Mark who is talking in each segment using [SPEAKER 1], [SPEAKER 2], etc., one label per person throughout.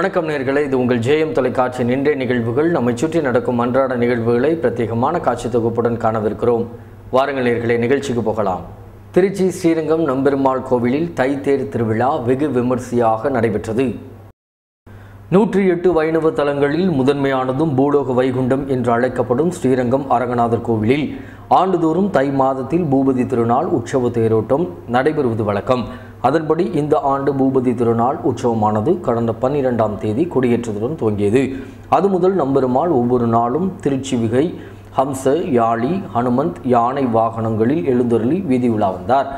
[SPEAKER 1] வணக்கம் நேர்களை இது உங்கள் ஜேஎம் தொலைக்காட்சியின் இன்றைய நிகழ்வுகள். நம்மை சுற்றி நடக்கும் அன்றாட நிகழ்வுகளை பிரத்யேகமான காட்சி தொகுப்புடன் காணவிருக்கிறோம். வாருங்கள் நேர்களே நிகழ்ச்சிக்கு போகலாம். திருச்சி ஸ்ரீரங்கம் நம்பெருமாள் கோவிலில் தைத்தேர் திருவிழா வெகு விமர்சையாக நடைபெற்றது. நூற்றி எட்டு வைணவ தலங்களில் முதன்மையானதும் பூலோக வைகுண்டம் என்று அழைக்கப்படும் ஸ்ரீரங்கம் அரங்கநாதர் கோவிலில் ஆண்டுதோறும் தை மாதத்தில் பூபதி திருநாள் உற்சவ தேரோட்டம் நடைபெறுவது வழக்கம். அதன்படி இந்த ஆண்டு பூபதி திருநாள் உற்சவமானது கடந்த பன்னிரெண்டாம் தேதி கொடியேற்றத்துடன் துவங்கியது. அது முதல் நம்பெருமாள் ஒவ்வொரு நாளும் திருச்சிவிகை ஹம்ச யாழி ஹனுமந்த் யானை வாகனங்களில் எழுந்தருளி வீதி உலா வந்தார்.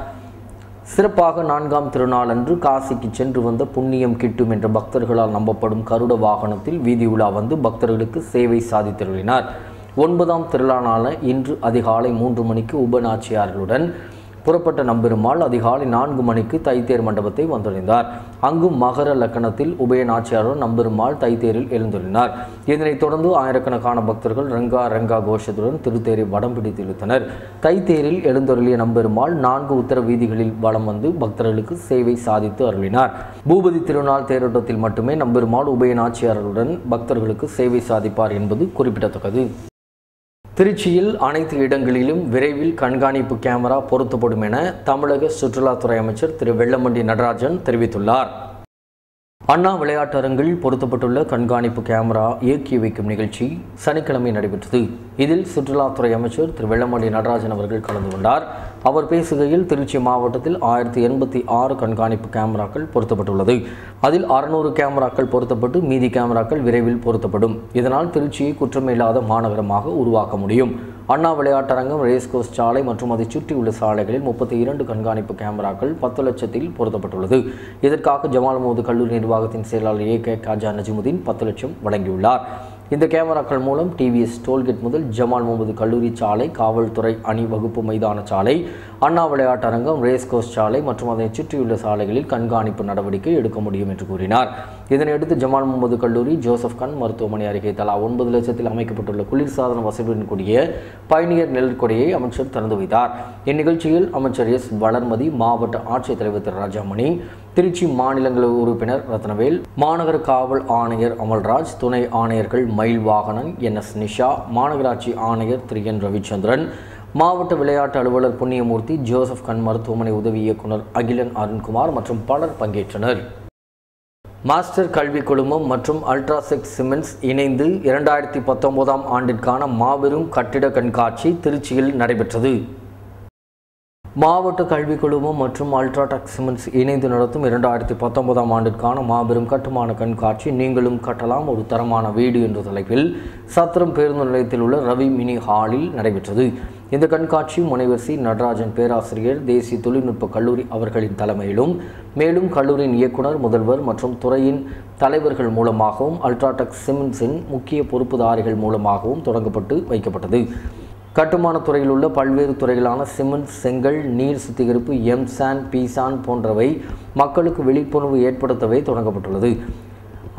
[SPEAKER 1] சிறப்பாக நான்காம் திருநாளன்று காசிக்கு சென்று வந்த புண்ணியம் கிட்டும் என்ற பக்தர்களால் நம்பப்படும் கருட வாகனத்தில் வீதி உலா வந்து பக்தர்களுக்கு சேவை சாதித்தருளினார். ஒன்பதாம் திருநாளான இன்று அதிகாலை மூன்று மணிக்கு உபநாச்சியார்களுடன் புறப்பட்ட நம்பெருமாள் அதிகாலை நான்கு மணிக்கு தைத்தேர் மண்டபத்தை வந்தடைந்தார். அங்கு மகர லக்கணத்தில் உபயநாச்சியாருடன் நம்பெருமாள் தைத்தேரில் எழுந்தருளினார். இதனைத் தொடர்ந்து ஆயிரக்கணக்கான பக்தர்கள் ரங்கா ரங்கா கோஷத்துடன் திருத்தேரை வடம் பிடித்து இழுத்தனர். தைத்தேரில் எழுந்தருளிய நம்பெருமாள் நான்கு உத்தர வீதிகளில் வலம் வந்து பக்தர்களுக்கு சேவை சாதித்து அருளினார். பூபதி திருநாள் தேரோட்டத்தில் மட்டுமே நம்பெருமாள் உபயநாச்சியாருடன் பக்தர்களுக்கு சேவை சாதிப்பார் என்பது குறிப்பிடத்தக்கது. திருச்சியில் அனைத்து இடங்களிலும் விரைவில் கண்காணிப்பு கேமரா பொருத்தப்படும் என தமிழக சுற்றுலாத்துறை அமைச்சர் திரு வெள்ளமண்டி நடராஜன் தெரிவித்துள்ளார். அண்ணா விளையாட்டரங்கில் பொருத்தப்பட்டுள்ள கண்காணிப்பு கேமரா இயக்கி வைக்கும் நிகழ்ச்சி சனிக்கிழமை நடைபெற்றது. இதில் சுற்றுலாத்துறை அமைச்சர் திரு வெள்ளமண்டி நடராஜன் அவர்கள் கலந்து கொண்டார். அவர் பேசுகையில் திருச்சி மாவட்டத்தில் ஆயிரத்தி எண்பத்தி ஆறு கண்காணிப்பு கேமராக்கள் பொருத்தப்பட்டுள்ளது. அதில் அறுநூறு கேமராக்கள் பொருத்தப்பட்டு மீதி கேமராக்கள் விரைவில் பொருத்தப்படும். இதனால் திருச்சியை குற்றமில்லாத மாநகரமாக உருவாக்க முடியும். அண்ணா விளையாட்டரங்கம் ரேஸ்கோஸ் சாலை மற்றும் அதை சுற்றியுள்ள சாலைகளில் முப்பத்தி இரண்டு கண்காணிப்பு கேமராக்கள் பத்து லட்சத்தில் பொருத்தப்பட்டுள்ளது. இதற்காக ஜமால் மோது கல்லூரி நிர்வாகத்தின் செயலாளர் ஏ. கே. காஜா நஜிமுதீன் பத்து லட்சம் வழங்கியுள்ளார். இந்த கேமராக்கள் மூலம் டிவிஎஸ் டோல்கேட் முதல் ஜமால் முகமது கல்லூரி சாலை காவல்துறை அணிவகுப்பு மைதான சாலை அண்ணா விளையாட்டரங்கம் ரேஸ்கோஸ் சாலை மற்றும் அதனை சுற்றியுள்ள சாலைகளில் கண்காணிப்பு நடவடிக்கை எடுக்க முடியும் என்று கூறினார். இதனையடுத்து ஜமால் முகமது கல்லூரி ஜோசப் கான் மருத்துவமனை அருகே தலா ஒன்பது லட்சத்தில் அமைக்கப்பட்டுள்ள குளிர்சாதன வசதியுடன் கூடிய பயணியர் நெல்கொடையை அமைச்சர் திறந்து வைத்தார். இந்நிகழ்ச்சியில் அமைச்சர் எஸ் வளர்மதி மாவட்ட ஆட்சித்தலைவர் திரு ராஜாமணி திருச்சி மாநிலங்களவை உறுப்பினர் ரத்னவேல் மாநகர காவல் ஆணையர் அமல்ராஜ் துணை ஆணையர்கள் மயில் வாகனன் என் எஸ் நிஷா மாநகராட்சி ஆணையர் திரு என் ரவிச்சந்திரன் மாவட்ட விளையாட்டு அலுவலர் புண்ணியமூர்த்தி ஜோசப் கண் மருத்துவமனை உதவி இயக்குனர் அகிலன் அருண்குமார் மற்றும் பலர் பங்கேற்றனர். மாஸ்டர் கல்வி குழுமம் மற்றும் அல்ட்ராசெக் சிமெண்ட்ஸ் இணைந்து இரண்டாயிரத்தி பத்தொன்பதாம் ஆண்டிற்கான மாபெரும் கட்டிட கண்காட்சி திருச்சியில் நடைபெற்றது. மாவட்ட கல்விக் குழுமம் மற்றும் அல்ட்ராடெக் சிமெண்ட்ஸ் இணைந்து நடத்தும் இரண்டாயிரத்தி பத்தொன்பதாம் ஆண்டிற்கான மாபெரும் கட்டுமான கண்காட்சி நீங்களும் கட்டலாம் ஒரு தரமான வீடு என்ற தலைப்பில் சத்திரம் பேருந்து நிலையத்தில் உள்ள ரவி மினி ஹாலில் நடைபெற்றது. இந்த கண்காட்சி முனைவர் சி நடராஜன் பேராசிரியர் தேசிய தொழில்நுட்ப கல்லூரி அவர்களின் தலைமையிலும் மேலும் கல்லூரியின் இயக்குனர் முதல்வர் மற்றும் துறையின் தலைவர்கள் மூலமாகவும் அல்ட்ராடெக் சிமெண்ட்ஸின் முக்கிய பொறுப்புதாரிகள் மூலமாகவும் தொடங்கப்பட்டு வைக்கப்பட்டது. கட்டுமான துறையில் உள்ள பல்வேறு துறைகளான சிமெண்ட் செங்கல் நீர் சுத்திகரிப்பு எம்சான் பீசான் போன்றவை மக்களுக்கு விழிப்புணர்வு ஏற்படுத்தவே தொடங்கப்பட்டுள்ளது.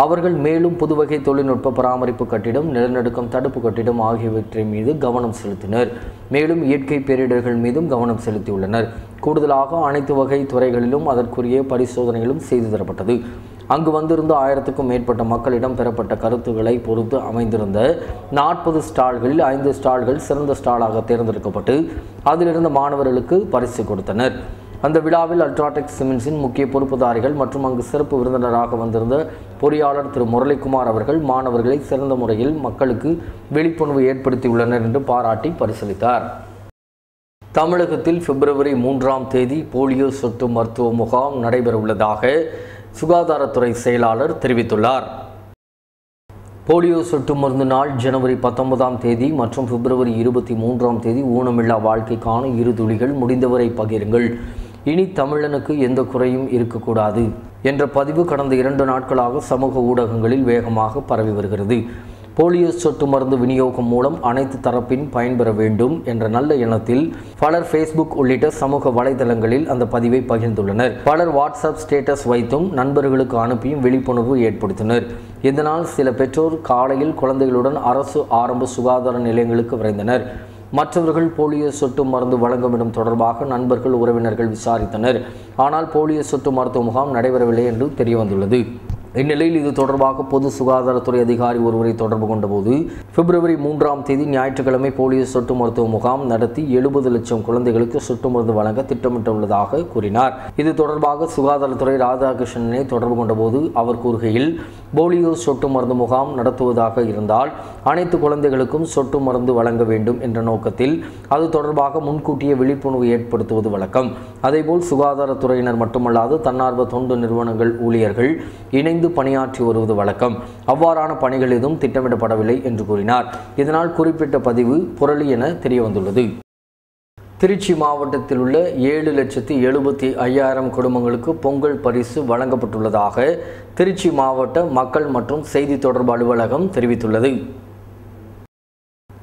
[SPEAKER 1] அவர்கள் மேலும் புதுவகை தொழில்நுட்ப பராமரிப்பு கட்டிடம் நிலநடுக்கம் தடுப்பு கட்டிடம் ஆகியவற்றின் மீது கவனம் செலுத்தினர். மேலும் இயற்கை பேரிடர்கள் மீதும் கவனம் செலுத்தியுள்ளனர். கூடுதலாக அனைத்து வகை துறைகளிலும் அதற்குரிய பரிசோதனைகளும் செய்து தரப்பட்டது. அங்கு வந்திருந்த ஆயிரத்துக்கும் மேற்பட்ட மக்களிடம் பெறப்பட்ட கருத்துக்களை பொறுத்து அமைந்திருந்த நாற்பது ஸ்டால்களில் ஐந்து ஸ்டால்கள் சிறந்த ஸ்டாலாக தேர்ந்தெடுக்கப்பட்டு அதிலிருந்த மாணவர்களுக்கு பரிசு கொடுத்தனர். அந்த விழாவில் அல்ட்ராடெக் சிமெண்ட்ஸின் முக்கிய பொறுப்புதாரிகள் மற்றும் அங்கு சிறப்பு விருந்தினராக வந்திருந்த பொறியாளர் திரு முரளிக்குமார் அவர்கள் மாணவர்களை சிறந்த முறையில் மக்களுக்கு விழிப்புணர்வு ஏற்படுத்தியுள்ளனர் என்று பாராட்டி பரிசீலித்தார் தமிழகத்தில் பிப்ரவரி மூன்றாம் தேதி போலியோ சொட்டு மருத்துவ முகாம் நடைபெறவுள்ளதாக சுகாதாரத்துறை செயலாளர் தெரிவித்துள்ளார். போலியோ சொட்டு மருந்து நாள் ஜனவரி பத்தொன்பதாம் தேதி மற்றும் பிப்ரவரி இருபத்தி மூன்றாம் தேதி ஊனமில்லா வாழ்க்கைக்கான இரு துளிகள் முடிந்தவரை பகிருங்கள். இனி தமிழனுக்கு எந்த குறையும் இருக்கக்கூடாது என்ற பதிவு கடந்த இரண்டு நாட்களாக சமூக ஊடகங்களில் வேகமாக பரவி வருகிறது. போலியோ சொட்டு மருந்து விநியோகம் மூலம் அனைத்து தரப்பின் பயன்பெற வேண்டும் என்ற நல்ல எண்ணத்தில் பலர் ஃபேஸ்புக் உள்ளிட்ட சமூக வலைதளங்களில் அந்த பதிவை பகிர்ந்துள்ளனர். பலர் வாட்ஸ்அப் ஸ்டேட்டஸ் வைத்தும் நண்பர்களுக்கு அனுப்பியும் விழிப்புணர்வு ஏற்படுத்தினர். இதனால் சில பெற்றோர் காலையில் குழந்தைகளுடன் அரசு ஆரம்ப சுகாதார நிலையங்களுக்கு விரைந்தனர். மற்றவர்கள் போலியோ சொட்டு மருந்து வழங்கும் இடம் தொடர்பாக நண்பர்கள் உறவினர்கள் விசாரித்தனர். ஆனால் போலியோ சொட்டு மருத்துவ முகாம் நடைபெறவில்லை என்று தெரியவந்துள்ளது. இந்நிலையில் இது தொடர்பாக பொது சுகாதாரத்துறை அதிகாரி ஒருவரை தொடர்பு கொண்டபோது பிப்ரவரி மூன்றாம் தேதி ஞாயிற்றுக்கிழமை போலியோ சொட்டு மருத்துவ முகாம் நடத்தி எழுபது லட்சம் குழந்தைகளுக்கு சொட்டு மருந்து வழங்க திட்டமிட்டுள்ளதாக கூறினார். இது தொடர்பாக சுகாதாரத்துறை ராதாகிருஷ்ணனை தொடர்பு கொண்டபோது அவர் கூறுகையில் போலியோ சொட்டு மருந்து முகாம் நடத்துவதாக இருந்தால் அனைத்து குழந்தைகளுக்கும் சொட்டு மருந்து வழங்க வேண்டும் என்ற நோக்கத்தில் அது தொடர்பாக முன்கூட்டிய விழிப்புணர்வு ஏற்படுத்துவது வழக்கம். அதேபோல் சுகாதாரத்துறையினர் மட்டுமல்லாது தன்னார்வ தொண்டு நிறுவனங்கள் ஊழியர்கள் இணைந்து பணியாற்றி வருவது வழக்கம். அவ்வாறான பணிகள் எதுவும் திட்டமிடப்படவில்லை என்று கூறினார். இதனால் குறிப்பிட்ட பதிவு புரளி என தெரியவந்துள்ளது. திருச்சி மாவட்டத்தில் உள்ள ஏழு லட்சத்தி எழுபத்தி ஐயாயிரம் குடும்பங்களுக்கு பொங்கல் பரிசு வழங்கப்பட்டுள்ளதாக திருச்சி மாவட்ட மக்கள் மற்றும் செய்தி தொடர்பு அலுவலகம் தெரிவித்துள்ளது.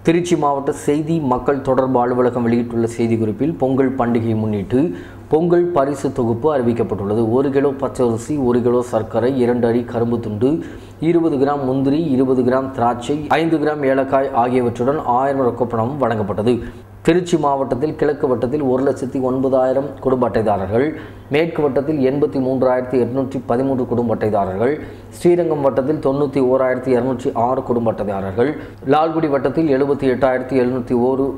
[SPEAKER 1] திருச்சி மாவட்ட செய்தி மக்கள் தொடர்பு அலுவலகம் வெளியிட்டுள்ள செய்திக்குறிப்பில் பொங்கல் பண்டிகையை முன்னிட்டு பொங்கல் பரிசு தொகுப்பு அறிவிக்கப்பட்டுள்ளது. ஒரு கிலோ பச்சரிசி ஒரு கிலோ சர்க்கரை இரண்டு அடி கரும்பு துண்டு இருபது கிராம் முந்திரி இருபது கிராம் திராட்சை ஐந்து கிராம் ஏலக்காய் ஆகியவற்றுடன் ஆயிரம் ரொக்கப்பணமும் வழங்கப்பட்டது. திருச்சி மாவட்டத்தில் கிழக்கு வட்டத்தில் ஒரு லட்சத்தி ஒன்பதாயிரம் குடும்ப அட்டைதாரர்கள் மேற்கு வட்டத்தில் எண்பத்தி மூன்றாயிரத்தி எட்நூற்றி பதிமூன்று குடும்ப அட்டைதாரர்கள் ஸ்ரீரங்கம் வட்டத்தில் தொண்ணூற்றி ஓராயிரத்தி இரநூற்றி ஆறு குடும்ப அட்டைதாரர்கள் லால்குடி வட்டத்தில் எழுபத்தி எட்டாயிரத்தி எழுநூற்றி ஓரு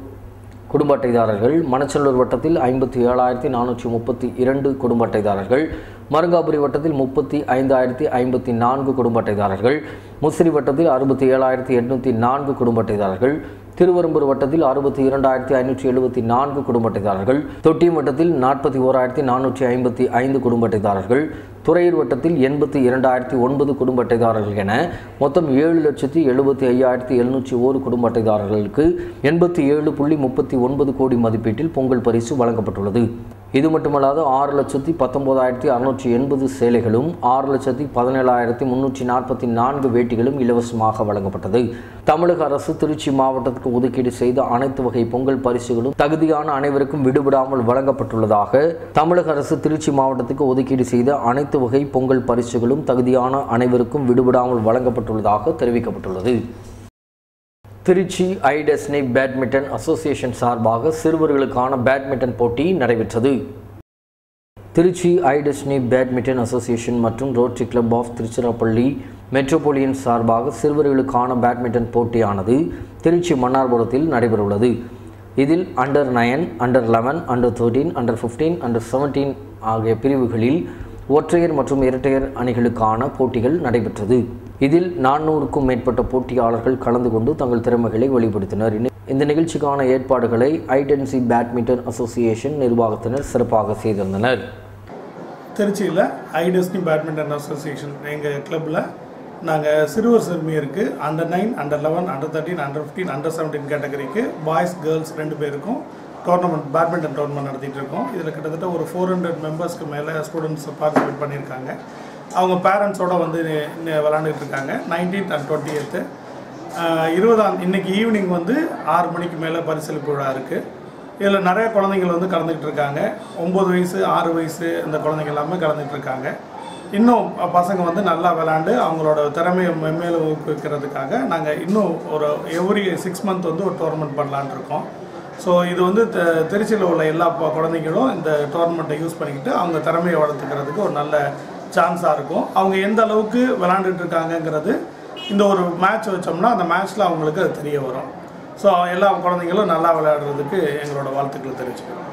[SPEAKER 1] குடும்ப அட்டைதாரர்கள் மணச்சல்லூர் வட்டத்தில் ஐம்பத்தி ஏழாயிரத்தி நானூற்றி முப்பத்தி இரண்டு குடும்ப அட்டைதாரர்கள் மருங்காபுரி வட்டத்தில் முப்பத்தி ஐந்தாயிரத்தி ஐம்பத்தி நான்கு குடும்ப அட்டைதாரர்கள் முசிறி வட்டத்தில் அறுபத்தி ஏழாயிரத்தி எட்நூற்றி நான்கு குடும்ப அட்டைதாரர்கள் திருவரம்பூர் வட்டத்தில் அறுபத்தி இரண்டாயிரத்தி ஐநூற்றி எழுபத்தி நான்கு குடும்ப அட்டைதாரர்கள் தொட்டி வட்டத்தில் நாற்பத்தி ஓராயிரத்தி நானூற்றி ஐம்பத்தி ஐந்து குடும்ப அட்டைதாரர்கள் துறையூர் வட்டத்தில் எண்பத்தி இரண்டாயிரத்தி ஒன்பது குடும்ப அட்டைதாரர்கள் என மொத்தம் ஏழு லட்சத்தி எழுபத்தி ஐயாயிரத்தி எழுநூற்றி ஓரு குடும்ப அட்டைதாரர்களுக்கு எண்பத்தி ஏழு புள்ளி முப்பத்தி ஒன்பது கோடி மதிப்பீட்டில் பொங்கல் பரிசு வழங்கப்பட்டுள்ளது. இது மட்டுமல்லாது ஆறு லட்சத்தி பத்தொம்போதாயிரத்தி அறுநூற்றி எண்பது சேலைகளும் ஆறு லட்சத்தி பதினேழாயிரத்தி முன்னூற்றி நாற்பத்தி நான்கு வேட்டிகளும் இலவசமாக வழங்கப்பட்டது. தமிழக அரசு திருச்சி மாவட்டத்துக்கு ஒதுக்கீடு செய்த அனைத்து வகை பொங்கல் பரிசுகளும் தகுதியான அனைவருக்கும் விடுபடாமல் வழங்கப்பட்டுள்ளதாக தமிழக அரசு திருச்சி மாவட்டத்துக்கு ஒதுக்கீடு செய்த அனைத்து வகை பொங்கல் பரிசுகளும் தகுதியான அனைவருக்கும் விடுபடாமல் வழங்கப்பட்டுள்ளதாக தெரிவிக்கப்பட்டுள்ளது. திருச்சி ஐடெஸ்னி பேட்மிண்டன் அசோசியேஷன் சார்பாக சிறுவர்களுக்கான பேட்மிண்டன் போட்டி நடைபெற்றது. திருச்சி ஐடெஸ்னி பேட்மிண்டன் அசோசியேஷன் மற்றும் rotary club of Tiruchirappalli metropolitan சார்பாக சிறுவர்களுக்கான பேட்மிண்டன் போட்டியானது திருச்சி மன்னார்புரத்தில் நடைபெறவுள்ளது. இதில் under nine under eleven under thirteen under fifteen under seventeen ஆகிய பிரிவுகளில் ஒற்றையர் மற்றும் இரட்டையர் அணிகளுக்கான போட்டிகள் நடைபெற்றது. இதில் நானூறுக்கும் மேற்பட்ட போட்டியாளர்கள் கலந்து கொண்டு தங்கள் திறமைகளை வெளிப்படுத்தினர். இந்த நிகழ்ச்சிக்கான ஏற்பாடுகளை ஐடென்சி பேட்மிண்டன் அசோசியேஷன் நிர்வாகத்தினர் சிறப்பாக செய்திருந்தனர்.
[SPEAKER 2] திருச்சியில் ஐடெஸ்னி பேட்மிண்டன் அசோசியேஷன் எங்கள் கிளப்பில் நாங்கள் சிறுவர் சிறுமியருக்கு under nine under eleven under thirteen under fifteen under seventeen கேட்டகரிக்கு பாய்ஸ் கேர்ள்ஸ் ரெண்டு பேருக்கும் டோர்னமெண்ட் பேட்மிண்டன் டோர்னமெண்ட் நடத்திட்டு இருக்கோம் இதில் கிட்டத்தட்ட ஒரு ஃபோர் ஹண்ட்ரட் மெம்பர்ஸ்க்கு மேலே ஸ்டூடெண்ட்ஸ் பார்ட்டிசிபேட் பண்ணியிருக்காங்க. அவங்க பேரண்ட்ஸோட வந்து விளாண்டுட்டு இருக்காங்க நைன்டீன்த் அண்ட் டுவெண்ட்டி இருபதாம் இன்னைக்கு ஈவினிங் வந்து ஆறு மணிக்கு மேலே பரிசளிப்பு விழா இருக்குது இதில் நிறைய குழந்தைகள் வந்து கலந்துக்கிட்டு இருக்காங்க ஒம்பது வயசு ஆறு வயசு இந்த குழந்தைங்க எல்லாமே கலந்துக்கிட்டு இருக்காங்க இன்னும் பசங்க வந்து நல்லா விளாண்டு அவங்களோட திறமையை மென்மேலும் ஊக்குவிக்கிறதுக்காக நாங்கள் இன்னும் ஒரு எவ்ரி சிக்ஸ் மந்த் வந்து ஒரு டோர்னமெண்ட் பண்ணலான்னு இருக்கோம் ஸோ இது வந்து த- திருச்சியில் உள்ள எல்லா குழந்தைங்களும் இந்த டோர்னமெண்ட்டை யூஸ் பண்ணிக்கிட்டு அவங்க திறமையை வளர்த்துக்கிறதுக்கு ஒரு நல்ல சான்ஸாக இருக்கும். அவங்க எந்த அளவுக்கு விளாண்டுட்டு இருக்காங்கங்கிறது இந்த ஒரு மேட்ச் வச்சோம்னா அந்த மேட்ச்சில் அவங்களுக்கு அது தெரிய வரும். ஸோ எல்லா குழந்தைங்களும் நல்லா விளையாடுறதுக்கு எங்களோட வாழ்த்துக்களை தெரிவிச்சுக்கிறோம்.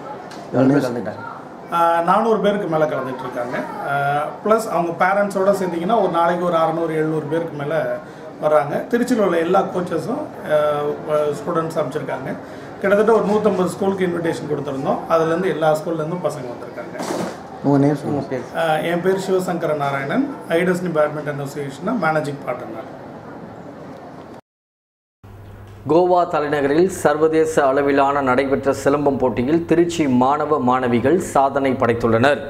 [SPEAKER 2] நானூறு பேருக்கு மேலே கலந்துட்டு இருக்காங்க. ப்ளஸ் அவங்க பேரண்ட்ஸோட சேர்ந்தீங்கன்னா ஒரு நாளைக்கு ஒரு அறநூறு எழுநூறு பேருக்கு மேலே வர்றாங்க திருச்சியில் உள்ள எல்லா கோச்சஸும் ஸ்டூடெண்ட்ஸ் அமைச்சிருக்காங்க கிட்டத்தட்ட ஒரு நூற்றம்பது ஸ்கூலுக்கு இன்விடேஷன் கொடுத்துருந்தோம். அதுலேருந்து எல்லா ஸ்கூல்லேருந்தும் பசங்க வந்திருக்காங்க.
[SPEAKER 3] உங்கள் நேம்
[SPEAKER 2] ஆஹ் என் பேர் சிவசங்கர நாராயணன். ஐடஸ்னி பேட்மிண்டன் அசோசியேஷனில் மேனேஜிங் பார்ட்னர்
[SPEAKER 1] கோவா தலைநகரில் சர்வதேச அளவிலான நடைபெற்ற சிலம்பம் போட்டியில் திருச்சி மாணவ மாணவிகள் சாதனை படைத்துள்ளனர்.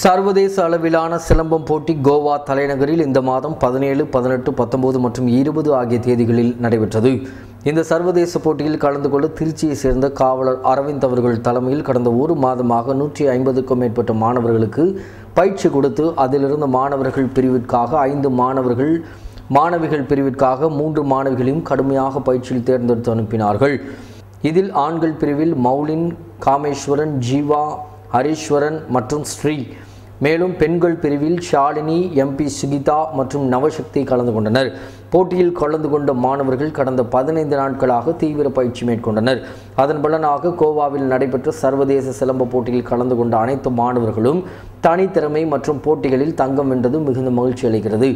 [SPEAKER 1] சர்வதேச அளவிலான சிலம்பம் போட்டி கோவா தலைநகரில் இந்த மாதம் பதினேழு பதினெட்டு பத்தொன்பது மற்றும் இருபது ஆகிய தேதிகளில் நடைபெற்றது. இந்த சர்வதேச போட்டியில் கலந்து கொள்ள திருச்சியை சேர்ந்த காவலர் அரவிந்த் அவர்கள் தலைமையில் கடந்த ஒரு மாதமாக நூற்றி ஐம்பதுக்கும் மேற்பட்ட மாணவர்களுக்கு பயிற்சி கொடுத்து அதிலிருந்த மாணவர்கள் பிரிவிற்காக ஐந்து மாணவர்கள் மாணவிகள் பிரிவிற்காக மூன்று மாணவிகளையும் கடுமையாக பயிற்சியில் தேர்ந்தெடுத்து அனுப்பினார்கள். இதில் ஆண்கள் பிரிவில் மௌலின் காமேஸ்வரன் ஜீவா ஹரீஸ்வரன் மற்றும் ஸ்ரீ. மேலும் பெண்கள் பிரிவில் ஷாலினி எம்பி சுகிதா மற்றும் நவசக்தி கலந்து கொண்டனர். போட்டியில் கலந்து கொண்ட மாணவர்கள் கடந்த பதினைந்து நாட்களாக தீவிர பயிற்சி மேற்கொண்டனர். அதன் பலனாக கோவாவில் நடைபெற்ற சர்வதேச சிலம்ப போட்டியில் கலந்து கொண்ட அனைத்து மாணவர்களும் தனித்திறமை மற்றும் போட்டிகளில் தங்கம் வென்றது மிகுந்த மகிழ்ச்சி அளிக்கிறது.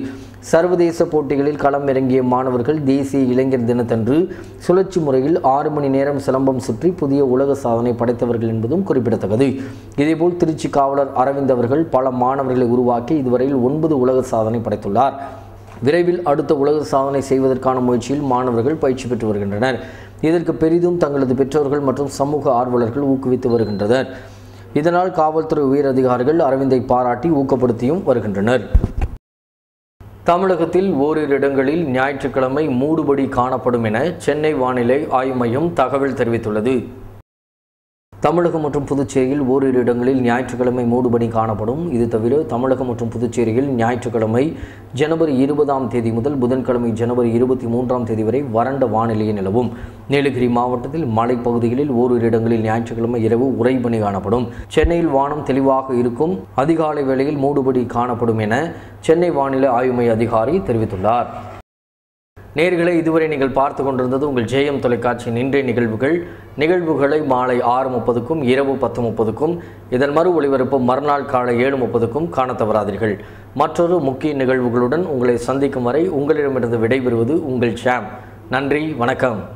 [SPEAKER 1] சர்வதேச போட்டிகளில் களம் இறங்கிய மாணவர்கள் தேசிய இளைஞர் தினத்தன்று சுழற்சி முறையில் ஆறு மணி நேரம் சிலம்பம் சுற்றி புதிய உலக சாதனை படைத்தவர்கள் என்பதும் குறிப்பிடத்தக்கது. இதேபோல் திருச்சி காவலர் அரவிந்த் அவர்கள் பல மாணவர்களை உருவாக்கி இதுவரையில் ஒன்பது உலக சாதனை படைத்துள்ளார். விரைவில் அடுத்த உலக சாதனை செய்வதற்கான முயற்சியில் மாணவர்கள் பயிற்சி பெற்று வருகின்றனர். இதற்கு பெரிதும் தங்களது பெற்றோர்கள் மற்றும் சமூக ஆர்வலர்கள் ஊக்குவித்து வருகின்றனர். இதனால் காவல்துறை உயர் அதிகாரிகள் அரவிந்தை பாராட்டி ஊக்கப்படுத்தியும் வருகின்றனர். தமிழகத்தில் ஓரிரு இடங்களில் ஞாயிற்றுக்கிழமை மூடுபடி காணப்படும் என சென்னை வானிலை ஆய்வு மையம் தகவல் தெரிவித்துள்ளது. தமிழகம் மற்றும் புதுச்சேரியில் ஓரிரு இடங்களில் ஞாயிற்றுக்கிழமை மூடுபனி காணப்படும். இது தவிர தமிழகம் மற்றும் புதுச்சேரியில் ஞாயிற்றுக்கிழமை ஜனவரி இருபதாம் தேதி முதல் புதன்கிழமை ஜனவரி இருபத்தி மூன்றாம் தேதி வரை வறண்ட வானிலையே நிலவும். நீலகிரி மாவட்டத்தில் மலைப்பகுதிகளில் ஓரிரு இடங்களில் ஞாயிற்றுக்கிழமை இரவு உறைபனி காணப்படும். சென்னையில் வானம் தெளிவாக இருக்கும். அதிகாலை வேளையில் மூடுபடி காணப்படும் என சென்னை வானிலை ஆய்வு மைய அதிகாரி தெரிவித்துள்ளார். நேர்களை இதுவரை நீங்கள் பார்த்து கொண்டிருந்தது உங்கள் ஜேஎம் தொலைக்காட்சியின் இன்றைய நிகழ்வுகள். நிகழ்வுகளை மாலை ஆறு முப்பதுக்கும் இரவு பத்து முப்பதுக்கும் இதன் மறு ஒளிபரப்பு மறுநாள் காலை ஏழு முப்பதுக்கும் காண தவறாதீர்கள். மற்றொரு முக்கிய நிகழ்வுகளுடன் உங்களை சந்திக்கும் வரை உங்களிடமிருந்து விடைபெறுவது உங்கள் ஷாம். நன்றி வணக்கம்.